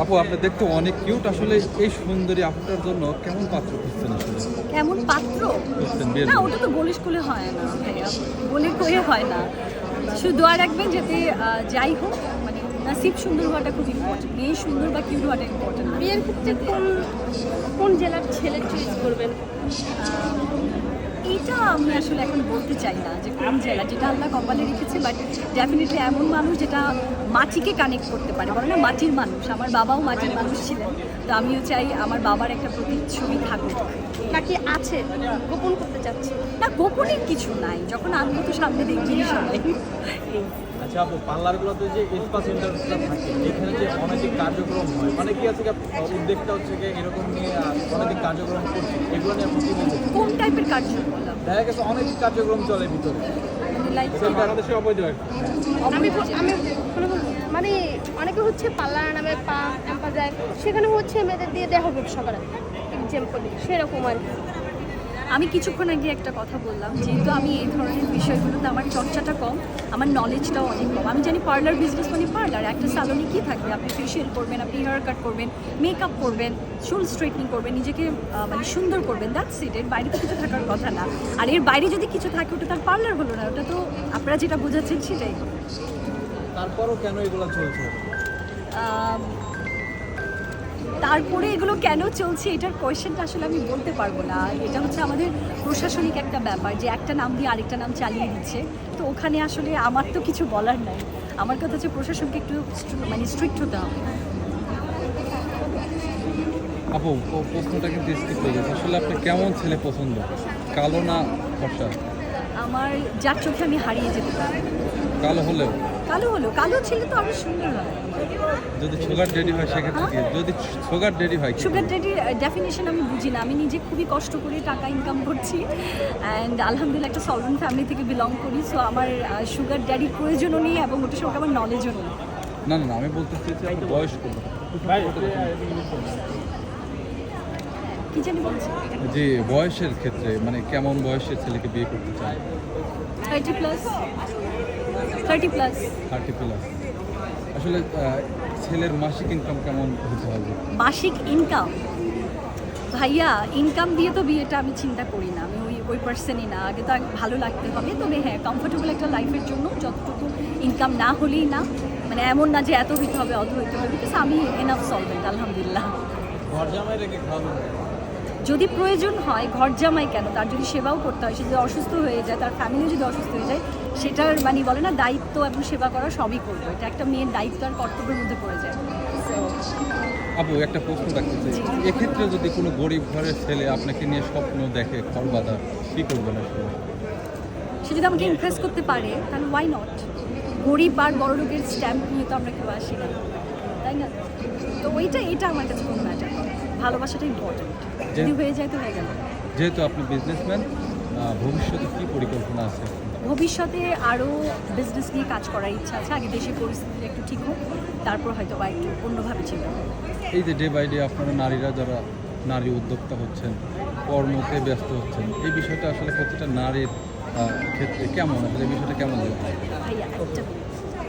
আপু আপনি দেখতে অনেক কিউট আসলে এই সুন্দরী আপুটার জন্য কেমন পাত্র খুঁজছেন আসলে? কেমন পাত্র? খুঁজছেন বিয়ের না ওটা তো বলিশ কোলে হয় না ভাইয়া। বলে কয়ে হয় না। শুধু দোয়া রাখবেন যাতে যাই হোক মানে নাসিব সুন্দর হওয়াটা খুব ইম্পর্টেন্ট মেয়ে সুন্দর বা কিউট হওয়াটা ইম্পর্টেন্ট বিয়ের ক্ষেত্রে কোন কোন জেলার ছেলে চুজ করবেন? আমি আসলে এখন বলতে চাই না যে কোন জায়গা যেটা আল্লাহ কপালে রেখেছে বাট ডেফিনেটলি এমন মানুষ যেটা মাটিকে কানেক্ট করতে পারে। বলে না মাটির মানুষ আমার বাবাও মাটির মানুষ ছিলেন তো আমিও চাই আমার বাবার একটা প্রতিচ্ছবি থাকুক। নাকি আছে? গোপন করতে চাচ্ছি। না গোপনের কিছু নাই। যখন আনব তো সামনে দেখবি সবাই। আচ্ছা আপু পার্লারগুলোতে যে স্পা সেন্টারটা থাকে এখানে যে অনৈতিক কার্যক্রম হয় আছে কি আপ- উদ্যোগটা হচ্ছে কি এরকম নিয়ে আহ, অনৈতিক কার্যক্রম করছে এগুলো নিয়ে আপনি কি বলবেন? কোন টাইপের কার্যক্রম? দেখা গেছে অনৈতিক কার্যক্রম চলে ভিতরে। মানে বাংলাদেশে অবৈধ আমি আমি মানে অনেকে হচ্ছে পার্লার নামে পা এম্পা যায় সেখানে হচ্ছে মেয়েদের দিয়ে দেহ ব্যবসা করে এক্সাম্পল সেরকম আর কি। আমি কিছুক্ষণ আগে একটা কথা বললাম যেহেতু আমি এই ধরনের বিষয়গুলোতে আমার চর্চাটা কম আমার নলেজটাও অনেক কম। আমি জানি পার্লার বিজনেস মানে পার্লার একটা সালনে কী থাকবে আপনি ফেশিয়াল করবেন আপনি হেয়ার কাট করবেন মেকআপ করবেন চুল স্ট্রেটনিং করবেন নিজেকে মানে সুন্দর করবেন দ্যাটস ইট এর বাইরে তো কিছু থাকার কথা না। আর এর বাইরে যদি কিছু থাকে ওটা তার পার্লার হলো না ওটা তো আপনারা যেটা বোঝাচ্ছেন সেটাই। তারপরও কেন এগুলো চলছে? তারপরে এগুলো কেন চলছে এটার কোয়েশ্চেনটা আসলে আমি বলতে পারব না। এটা হচ্ছে আমাদের প্রশাসনিক একটা ব্যাপার যে একটা নাম দিয়ে আরেকটা নাম চালিয়ে দিচ্ছে। তো ওখানে আসলে আমার তো কিছু বলার নাই। আমার কথা হচ্ছে প্রশাসনকে একটু মানে স্ট্রিক্ট হতে হবে। আপু প্রশ্নটা কিন্তু স্কিপ হয়ে গেছে। আসলে কেমন ছেলে পছন্দ? কালো না ফর্সা? আমার যার চোখে আমি হারিয়ে যেতে পারি। কালো হলেও? কালো হলো কালো ছেলে তো আরও সুন্দর হয় যদি সুগার ডেডি হয় সেক্ষেত্রে কি? যদি সুগার ডেডি হয় সুগার? ড্যাডির ডেফিনেশন আমি বুঝি না। আমি নিজে খুবই কষ্ট করে টাকা ইনকাম করছি। অ্যান্ড আলহামদুলিল্লাহ একটা সলভেন্ট ফ্যামিলি থেকে বিলং করি। সো আমার সুগার ড্যাডির প্রয়োজনও নেই এবং ওটার সঙ্গে আমার নলেজও নেই। না না আমি বলতে চাইছি আপনার বয়স কত কি জানি বলছি? যে বয়সের ক্ষেত্রে মানে কেমন বয়সের ছেলেকে বিয়ে করতে চান thirty plus thirty plus. Thirty plus. আসলে ছেলের মাসিক ইনকাম কেমন হতে হবে? মাসিক ইনকাম ভাইয়া ইনকাম দিয়ে তো বিয়েটা আমি চিন্তা করি না। আমি ওই ওই পার্সনই না। আগে তো ভালো লাগতে হবে। তবে হ্যাঁ কমফোর্টেবল একটা লাইফের জন্য যতটুকু ইনকাম না হলেই না মানে এমন না যে এত হইতে হবে অত হইতে হবে। বিকজ আমি এনাফ সলভেন্ট আলহামদুলিল্লাহ। ঘর জামাই রেখে খাওয়ানো যদি প্রয়োজন হয় ঘর জামাই কেন? তার যদি সেবাও করতে হয় সে যদি অসুস্থ হয়ে যায় তার ফ্যামিলি যদি অসুস্থ হয়ে যায় সেটার মানে বলে না দায়িত্ব এবং সেবা করা সবই করব। এটা একটা মেয়ের দায়িত্ব আর কর্তব্যের মধ্যে পড়ে যায়। আপু একটা প্রশ্ন রাখতে চাই। এক্ষেত্রে যদি কোনো গরিব ঘরের ছেলে আপনাকে নিয়ে স্বপ্ন দেখে খড় বাঁধা কী করবেন আসলে সে? যদি আমাকে ইমপ্রেস করতে পারে তাহলে ওয়াই নট গরিব আর বড় লোকের স্ট্যাম্প নিয়ে তো আমরা কেউ আসি না। তাই না? তো ওইটা এটা আমার কাছে কোনো ম্যাটার ভালোবাসাটা ইম্পর্টেন্ট যদি হয়ে যায় তো হয়ে গেল। যেহেতু আপনি বিজনেসম্যান ভবিষ্যতে কী পরিকল্পনা আছে? ভবিষ্যতে আরও বিজনেস নিয়ে কাজ করার ইচ্ছা আছে। আগে দেশের পরিস্থিতি একটু ঠিক হোক তারপর হয়তো বা একটু অন্যভাবে চিন্তা। এই যে ডে বাই ডে আপনারা নারীরা যারা নারী উদ্যোক্তা হচ্ছেন কর্মতে ব্যস্ত হচ্ছেন এই বিষয়টা আসলে প্রতিটা নারীর ক্ষেত্রে কেমন? আসলে বিষয়টা কেমন লাগে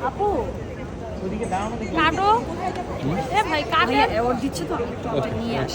আপু কাটো। এ ভাই কাটে। ওর দিচ্ছে তো। আমি একটু ওটা নিয়ে আসি